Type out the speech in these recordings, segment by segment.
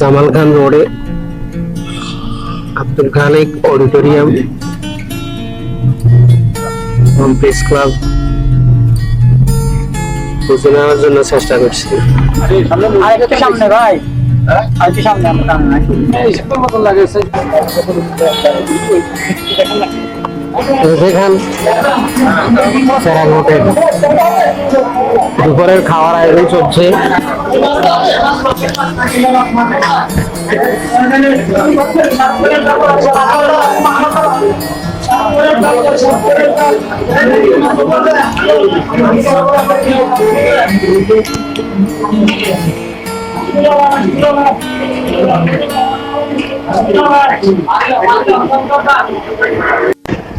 জামাল খান রোডে Abdul Khalik auditorium press club. বুঝে নেওয়ার জন্য চেষ্টা করছি। আর একটু সামনে ভাই। সামনে আমার কারণ নাই সেখান সেরাগ হোটেল দুপুরের খাওয়ার আয়োজন চলছে।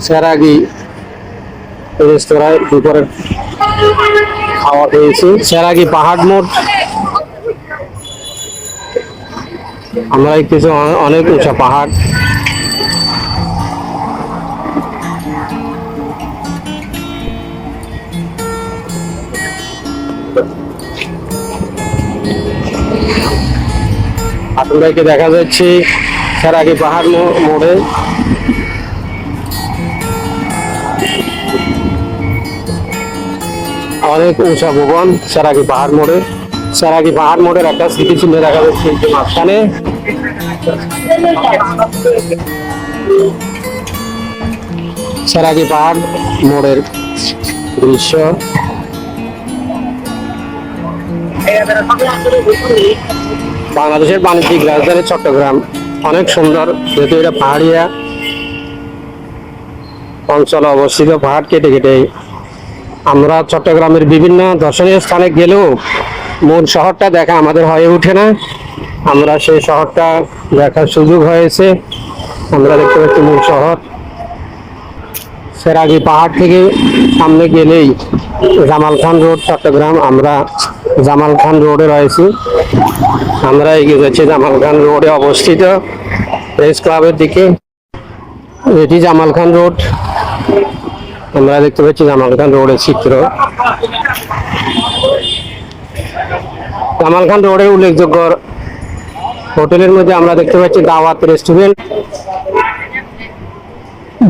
সেরাগি রেস্তোরাঁয় দুপুরের খাওয়া পেয়েছি সেরাগি পাহাড় মোড়। আমরা কিছু অনেক উঁচা পাহাড়। আপনাদেরকে দেখা যাচ্ছে সেরাগি পাহাড় মোড়ে অনেক উঁচা ভবন, সেরাগি পাহাড় মোড়ে। সেরাগি পাহাড় মোড়ের একটা স্মৃতিচিহ্ন দেখা যাচ্ছে এই যে মাঝখানে। সেরাগি পাহাড় মোড়ের দৃশ্য। বাংলাদেশের বাণিজ্যিক রাজধানী চট্টগ্রাম। অনেক সুন্দর, যেহেতু এটা পাহাড়িয়া। অঞ্চলে অবস্থিত পাহাড় কেটে কেটে আমরা চট্টগ্রামের বিভিন্ন দর্শনীয় স্থানে গেলেও মূল শহরটা দেখা আমাদের হয়ে ওঠে না। আমরা সেই শহরটা দেখার সুযোগ হয়েছে। আমরা দেখতে পাচ্ছি মূল শহর। সেরাগি পাহাড় থেকে সামনে গেলেই জামাল খান রোড, চট্টগ্রাম। আমরা জামাল খান রোডে রয়েছি। আমরা এগিয়ে যাচ্ছি জামাল খান রোডে অবস্থিত। প্রেস ক্লাবের দিকে। এটি জামাল খান রোড। আমরা দেখতে পাচ্ছি জামাল খান রোডের চিত্র। জামাল খান রোডের উল্লেখযোগ্য হোটেলের মধ্যে আমরা দেখতে পাচ্ছি দাওয়াত রেস্টুরেন্ট,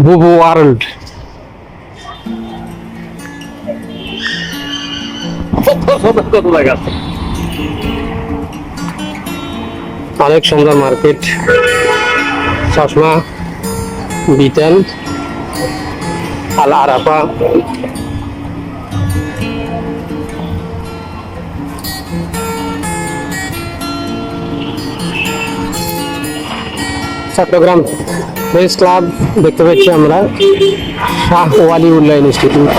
বুবু ওয়ার্ল্ড। অনেক সুন্দর মার্কেট, চশমা, বিতেন। আল আরাফা চট্টগ্রাম প্রেস ক্লাব দেখতে পাচ্ছি আমরা শাহ ওয়ালি উন্নয়ন ইনস্টিটিউট।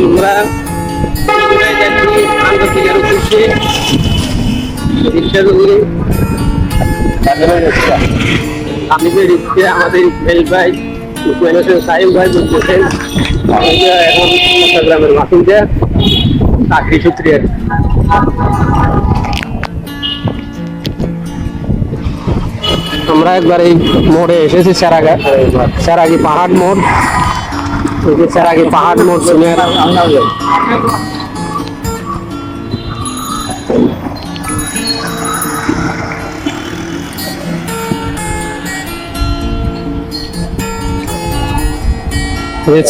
আমরা যে আমাদের ইসমাইল ভাই, ইসমাইল হোসেন ভাই বলতেছেন চাকরি সূত্রে আর আমরা একবার এই মোড়ে এসেছি, সেরাগা সেরাগি পাহাড় মোড়। এই সেরাগি পাহাড় মোড় সিনিয়র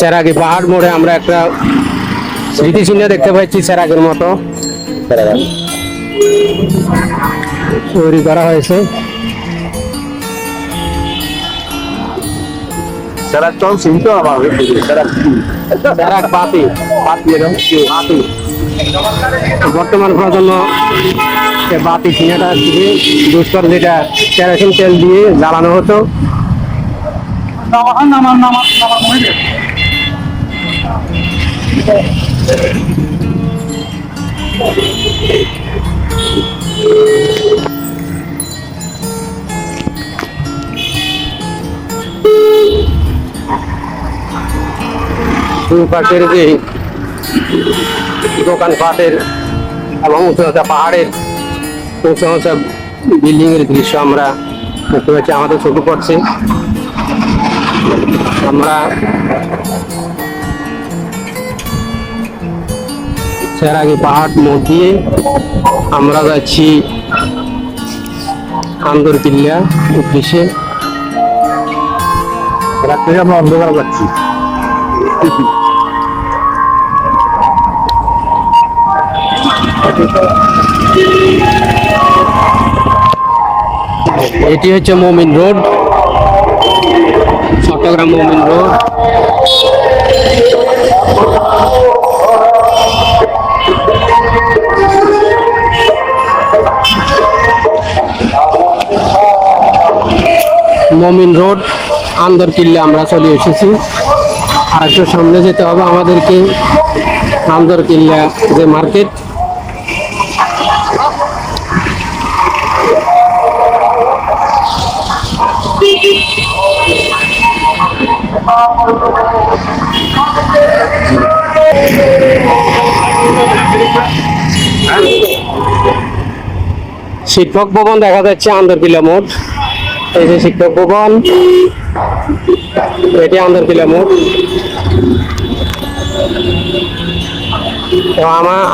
সেরাগি পাহাড় মোড়ে আমরা একটা স্মৃতিচিহ্ন দেখতে পাচ্ছি সেরাগের মতো। তৈরি করা হয়েছে। Será tão simples, mano. Será বর্তমান প্রজন্ম বাতি থেকে দুষ্কর যেটা কেরোসিন তেল দিয়ে জ্বালানো হতো। নামার নামার নামার পাশের যে দোকানপাটের এবং উঁচু উঁচা পাহাড়ের, উঁচু উঁচা বিল্ডিং এর দৃশ্য আমরা দেখতে পাচ্ছি। আমাদের চোখে পড়ছে। আমরা সেরাগি পাহাড় মোড় দিয়ে আমরা যাচ্ছি আন্দর কিল্লা উদ্দেশ্যে রাত্রে আমরা অন্ধকার পাচ্ছি। এটি হচ্ছে মমিন রোড। চট্টগ্রাম মমিন রোড মমিন রোড আন্দর কিল্লে আমরা চলে এসেছি। আর একটু সামনে যেতে হবে আমাদেরকে আন্দর কিল্লা যে মার্কেট শিক্ষক ভবন দেখা যাচ্ছে আন্দরকিল্লা মোড়। এই যে শিক্ষক ভবন। এটি আন্দরকিল্লা মোড়।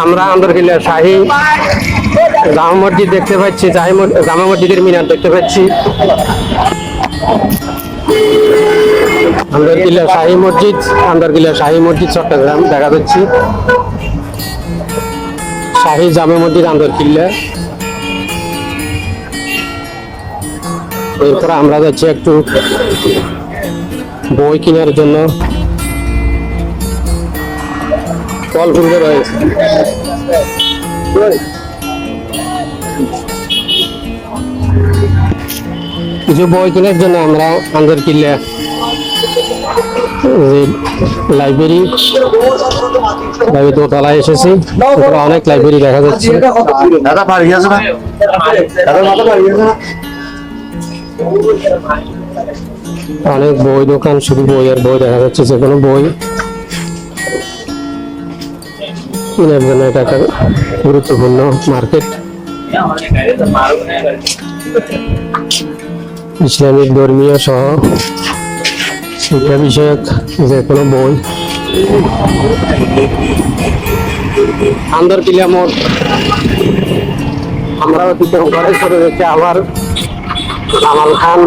আমরা আন্দরকিল্লা শাহী জামা মসজিদ দেখতে পাচ্ছি জামা মসজিদের মিনার দেখতে পাচ্ছি। আন্দরকিল্লা শাহী মসজিদ আন্দরকিল্লা শাহী মসজিদ, চট্টগ্রাম দেখা যাচ্ছে। শাহী জামে মসজিদ আন্দরকিল্লা এরপর আমরা যাচ্ছি একটু বই কেনার জন্য। ফল ফুল রয়েছে। কিছু বই কেনার জন্য আমরা আন্দর কিল্লা লাইব্রেরি লাইব্রেরি দোতলায় এসেছি। অনেক লাইব্রেরি দেখা যাচ্ছে। দাদা আছে না? দাদা মাথা আছে না? অনেক বই দোকান শুধু বই আর বই দেখা যাচ্ছে যে কোনো বই। কেনার জন্য এটা একটা গুরুত্বপূর্ণ মার্কেট ইসলামিক ধর্মীয় সহ শিক্ষা বিষয়ক যে কোনো বই আন্দর কিলা মোড় আমরা অতিক্রম করে চলে যাচ্ছে আবার কামাল খান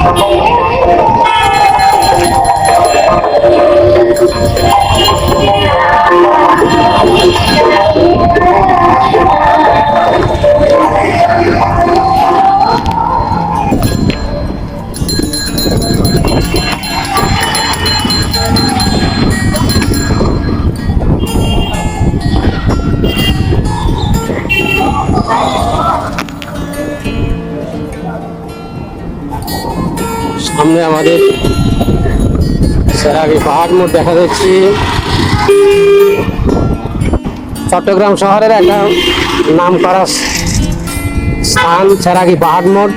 সামনে পাহাড় মোড় দেখা যাচ্ছে। চট্টগ্রাম শহরের একটা নাম করা স্থান, সেরাগি পাহাড় মোড়।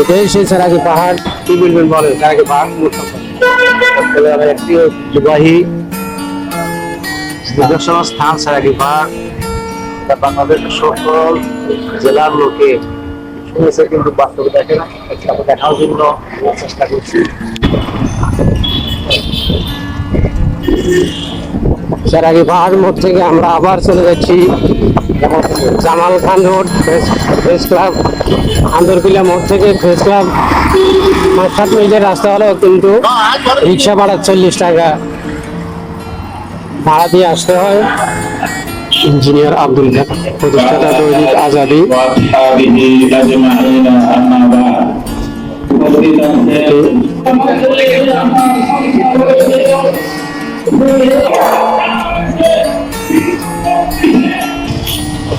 এটাই পাহাড়। কি বলবেন বলেন, সেরাগি পাহাড়। একটি স্থান পাহাড়। সকল জেলার লোকে শুনেছে, কিন্তু বাস্তবে দেখে না। দেখার জন্য চেষ্টা করছি। সেরাগি পাহাড় মোড় থেকে আমরা আবার চলে যাচ্ছি, Jamal Khan road press club, Andarkilla মোড় থেকে প্রেস ক্লাব। পাঁচ সাত মিনিটের রাস্তা হলো কিন্তু রিক্সা ভাড়া চল্লিশ টাকা। ভাড়া দিয়ে আসতে হয়। ইঞ্জিনিয়ার আব্দুল প্রতিষ্ঠাতা দৈনিক আজাদি। উপস্থিত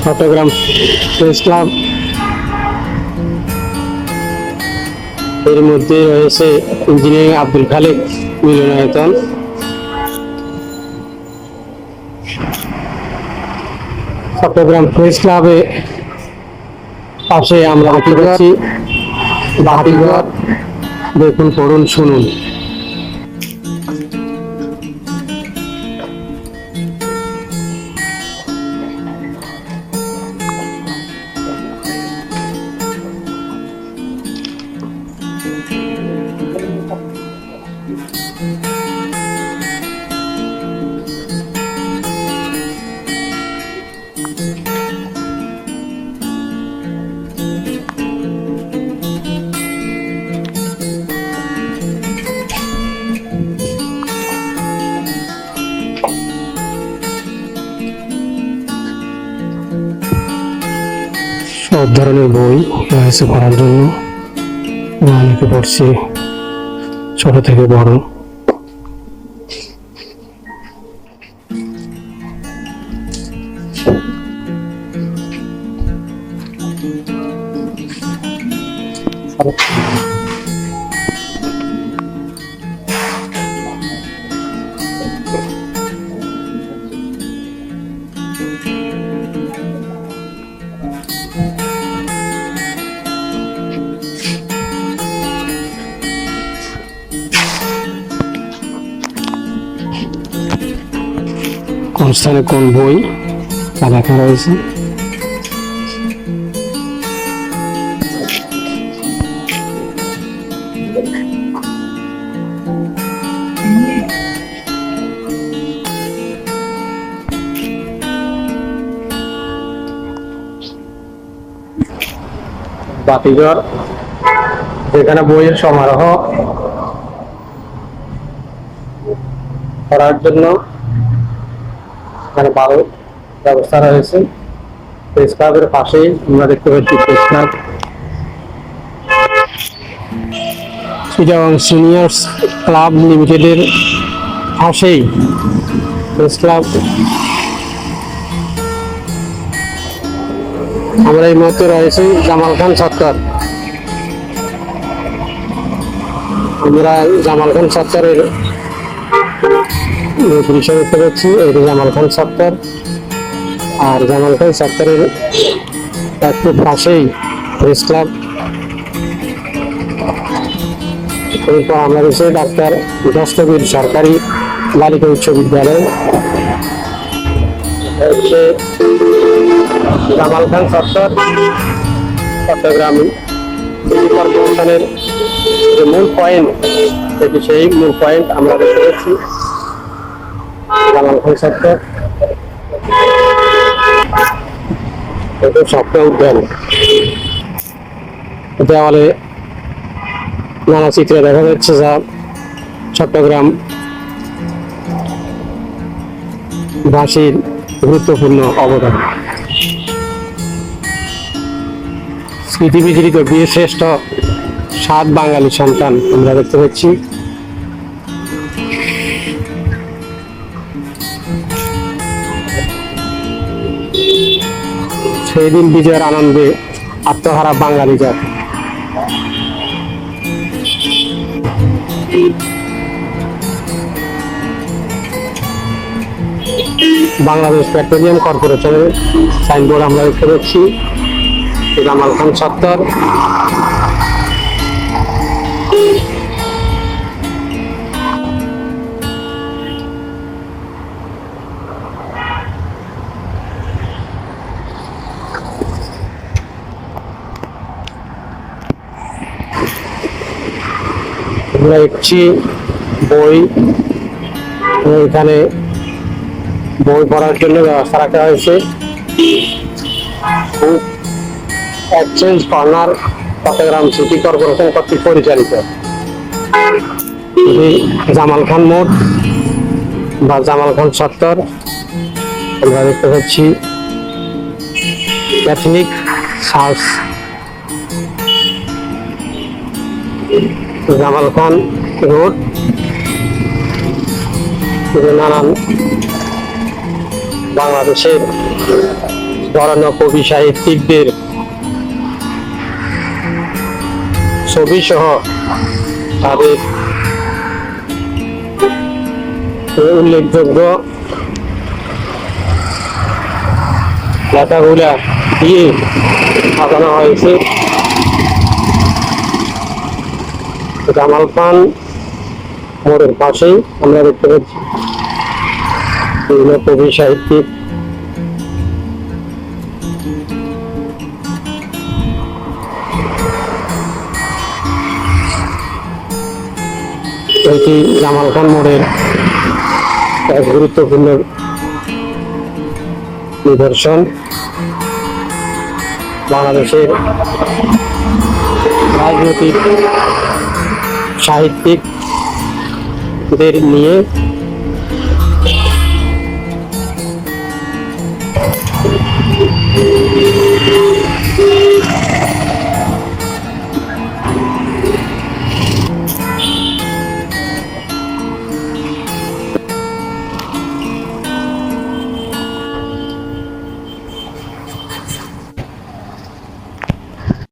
চট্টগ্রাম প্রেস ক্লাব এর মধ্যে রয়েছে ইঞ্জিনিয়ারিং আব্দুল খালেক, মিলনায়তন। চট্টগ্রাম প্রেস ক্লাবে পাশে আমরা দেখতে পাচ্ছি। বাড়িঘর দেখুন, পড়ুন, শুনুন। সব ধরনের বই রয়েছে পড়ার জন্য। আমি পড়ছি ছোট থেকে বড়। স্থানে কোন বই লেখা রয়েছে? বাতিঘর যেখানে বইয়ের সমারোহ করার জন্য এখানে ভালো ব্যবস্থা রয়েছে। প্রেস ক্লাবের পাশেই আমরা দেখতে পাচ্ছি প্রেস ক্লাব। সিনিয়র্স ক্লাব লিমিটেডের পাশেই প্রেস ক্লাব। আমরা এই মুহূর্তে রয়েছি জামাল খান সত্তর। আমরা জামাল খান সত্তরের পরিচয় দেখতে পাচ্ছি এটা জামাল খান সত্তর। আর জামাল খান সত্তরের একটু পাশেই প্রেস ক্লাব। এরপর আমরা রয়েছে ডাক্তার দস্তবীর সরকারি বালিকা উচ্চ বিদ্যালয়। জামাল খান সত্তর, চট্টগ্রাম সিটি কর্পোরেশনের যে মূল পয়েন্ট এটি সেই মূল পয়েন্ট আমরা দেখতে পাচ্ছি। উদ্যান। দেওয়ালে নানা চিত্রে দেখা যাচ্ছে যা চট্টগ্রাম ভাষীর গুরুত্বপূর্ণ অবদান। স্মৃতি বিজড়িত বীর শ্রেষ্ঠ সাত বাঙালি সন্তান আমরা দেখতে পাচ্ছি। সেই দিন বিজয়ের আনন্দে আত্মহারা বাঙালি যাক বাংলাদেশ পেট্রোলিয়াম কর্পোরেশনের সাইনবোর্ড আমরা দেখতে পাচ্ছি এটা খান সত্তর আমরা দেখছি বই এখানে বই পড়ার জন্য ব্যবস্থা রাখা হয়েছে। Exchange corner Chittagong city corporation কর্তৃক পরিচালিত। জামাল খান মোড় বা জামাল খান সত্তর। আমরা দেখতে পাচ্ছি Catholic church Jamal Khan road. নানান বাংলাদেশের বরণ্য কবি সাহিত্যিকদের ছবি সহ তাদের উল্লেখযোগ্য লেখাগুলা দিয়ে সাজানো হয়েছে। জামাল খান মোড়ের পাশেই আমরা দেখতে পাচ্ছি। বিভিন্ন কবি সাহিত্যিক। এটি জামাল খান মোড়ের এক গুরুত্বপূর্ণ নিদর্শন। বাংলাদেশের রাজনৈতিক সাহিত্যিকদের নিয়ে